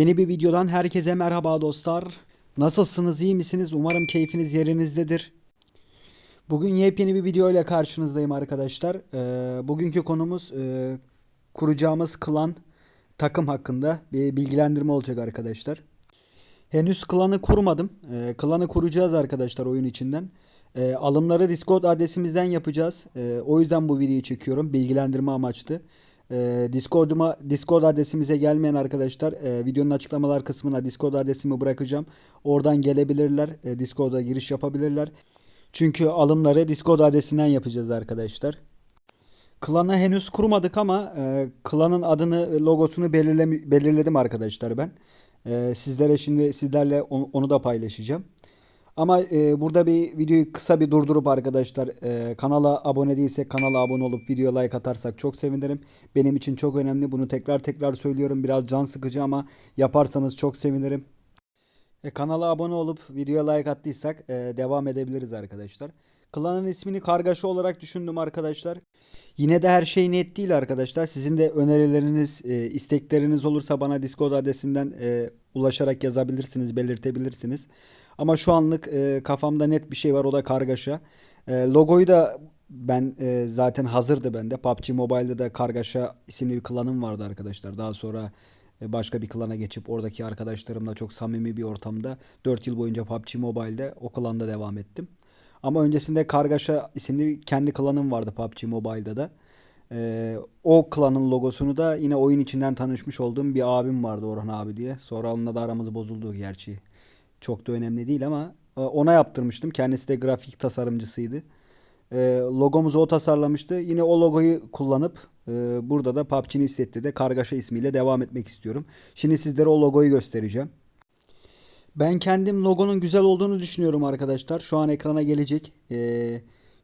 Yeni bir videodan herkese merhaba dostlar. Nasılsınız, iyi misiniz? Umarım keyfiniz yerinizdedir. Bugün yepyeni bir video ile karşınızdayım arkadaşlar. Ee, bugünkü konumuz e, kuracağımız klan takım hakkında bir bilgilendirme olacak arkadaşlar. Henüz klanı kurmadım. Ee, klanı kuracağız arkadaşlar oyun içinden. Ee, alımları Discord adresimizden yapacağız. Ee, o yüzden bu videoyu çekiyorum. Bilgilendirme amaçlı. Ee, Discord'uma Discord adresimize gelmeyen arkadaşlar e, videonun açıklamalar kısmına Discord adresimi bırakacağım. Oradan gelebilirler. E, Discord'a giriş yapabilirler. Çünkü alımları Discord adresinden yapacağız arkadaşlar. Klanı henüz kurmadık ama e, klanın adını logosunu belirle, belirledim arkadaşlar ben. E, sizlere şimdi sizlerle onu, onu da paylaşacağım. Ama e, burada bir videoyu kısa bir durdurup arkadaşlar e, kanala abone değilsek kanala abone olup video like atarsak çok sevinirim. Benim için çok önemli. Bunu tekrar tekrar söylüyorum. Biraz can sıkıcı ama yaparsanız çok sevinirim. E, kanala abone olup videoya like attıysak e, devam edebiliriz arkadaşlar. Klanın ismini kargaşa olarak düşündüm arkadaşlar. Yine de her şey net değil arkadaşlar. Sizin de önerileriniz, e, istekleriniz olursa bana Discord adresinden e, ulaşarak yazabilirsiniz, belirtebilirsiniz. Ama şu anlık e, kafamda net bir şey var o da kargaşa. E, logoyu da ben e, zaten hazırdı bende. PUBG Mobile'da da kargaşa isimli bir klanım vardı arkadaşlar. Daha sonra e, başka bir klana geçip oradaki arkadaşlarımla çok samimi bir ortamda 4 yıl boyunca PUBG Mobile'de o klanda devam ettim. Ama öncesinde Kargaşa isimli kendi klanım vardı PUBG Mobile'da da. Ee, o klanın logosunu da yine oyun içinden tanışmış olduğum bir abim vardı Orhan abi diye. Sonra onunla da aramız bozuldu gerçi. Çok da önemli değil ama e, ona yaptırmıştım. Kendisi de grafik tasarımcısıydı. E, logomuzu o tasarlamıştı. Yine o logoyu kullanıp e, burada da PUBG Newslet'te de Kargaşa ismiyle devam etmek istiyorum. Şimdi sizlere o logoyu göstereceğim. Ben kendim logonun güzel olduğunu düşünüyorum arkadaşlar. Şu an ekrana gelecek. Ee,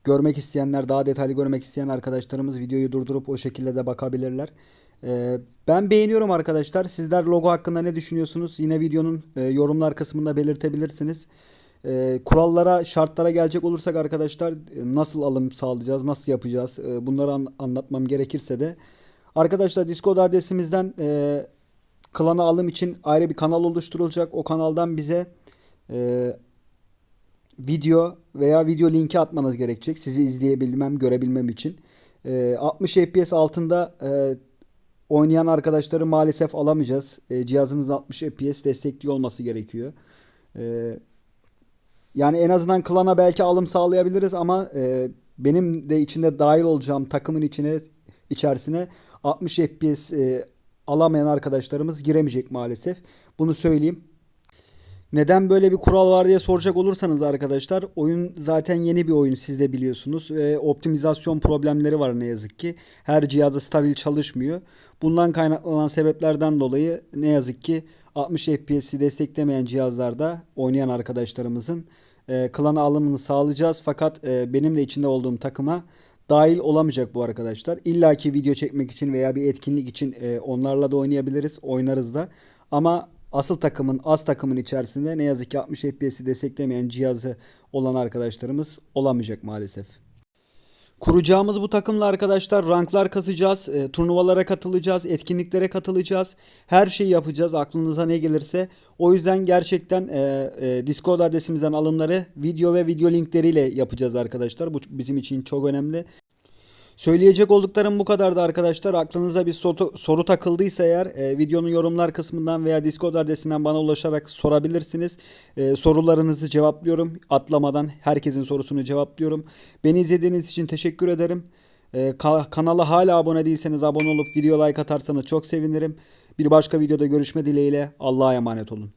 görmek isteyenler, daha detaylı görmek isteyen arkadaşlarımız videoyu durdurup o şekilde de bakabilirler. Ee, ben beğeniyorum arkadaşlar. Sizler logo hakkında ne düşünüyorsunuz? Yine videonun e, yorumlar kısmında belirtebilirsiniz. Ee, kurallara, şartlara gelecek olursak arkadaşlar e, nasıl alım sağlayacağız, nasıl yapacağız? E, bunları an- anlatmam gerekirse de arkadaşlar Discord adresimizden klana alım için ayrı bir kanal oluşturulacak. O kanaldan bize video veya video linki atmanız gerekecek. Sizi izleyebilmem, görebilmem için. E, 60 FPS altında e, oynayan arkadaşları maalesef alamayacağız. E, cihazınız 60 FPS destekli olması gerekiyor. E, yani en azından klana belki alım sağlayabiliriz ama benim de içinde dahil olacağım takımın içine içerisine 60 FPS alamayan arkadaşlarımız giremeyecek maalesef. Bunu söyleyeyim. Neden böyle bir kural var diye soracak olursanız arkadaşlar oyun zaten yeni bir oyun siz de biliyorsunuz ve optimizasyon problemleri var ne yazık ki. Her cihazda stabil çalışmıyor. Bundan kaynaklanan sebeplerden dolayı ne yazık ki 60 FPS'i desteklemeyen cihazlarda oynayan arkadaşlarımızın e, klana alımını sağlayacağız. Fakat e, benim de içinde olduğum takıma dahil olamayacak bu arkadaşlar. İlla ki video çekmek için veya bir etkinlik için e, onlarla da oynayabiliriz, oynarız da. Ama asıl takımın, az takımın içerisinde ne yazık ki 60 FPS'i desteklemeyen cihazı olan arkadaşlarımız olamayacak maalesef. Kuracağımız bu takımla arkadaşlar ranklar kasacağız, e, turnuvalara katılacağız, etkinliklere katılacağız. Her şeyi yapacağız aklınıza ne gelirse. O yüzden gerçekten e, e, Discord adresimizden alımları video ve video linkleriyle yapacağız arkadaşlar. Bu bizim için çok önemli. Söyleyecek olduklarım bu kadardı arkadaşlar. Aklınıza bir soru, soru takıldıysa eğer e, videonun yorumlar kısmından veya Discord adresinden bana ulaşarak sorabilirsiniz. E, sorularınızı cevaplıyorum. Atlamadan herkesin sorusunu cevaplıyorum. Beni izlediğiniz için teşekkür ederim. E, ka- kanala hala abone değilseniz abone olup video like atarsanız çok sevinirim. Bir başka videoda görüşme dileğiyle Allah'a emanet olun.